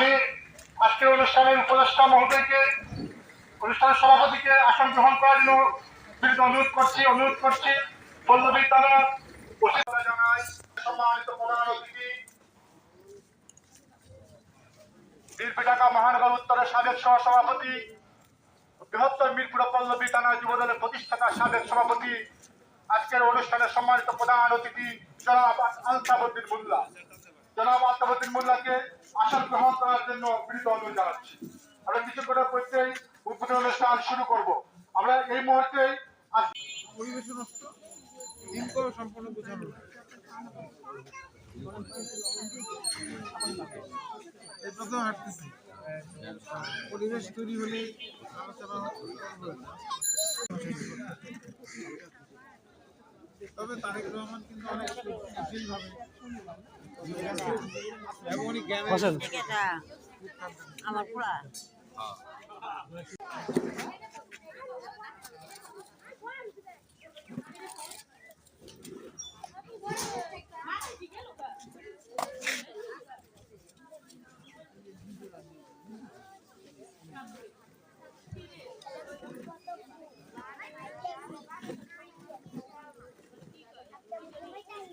আমি আজকে অনুষ্ঠানের উপদেষ্টা মহোদয়কে অনুষ্ঠান সভাপতিকে আসন গ্রহণ করার জন্য বিরুদ্ধে অনুরোধ করছি অনুরোধ করছি। পল্লবী তারা বৃহত্তর পল্লবী যুবদলের সভাপতি, আজকের অনুষ্ঠানে সম্মানিত প্রধান জনাব আলতাবুদ্দিন মোল্লা জনাব আলতাবুদ্দিন মোল্লাকে আসন গ্রহণ করার জন্য বিনীত জানাচ্ছি। আমরা কিছু করে প্রত্যেক উদ্বোধন অনুষ্ঠান শুরু করব। আমরা এই মুহূর্তে পরিবেশ নষ্ট দিনকর সম্পূর্ণ বোঝানো পরিবেশ তৈরি হলে আলোচনা। তবে তারেক রহমান কিন্তু অনেক সুশীলভাবে এবং উনি জ্ঞানের আমার পোড়া।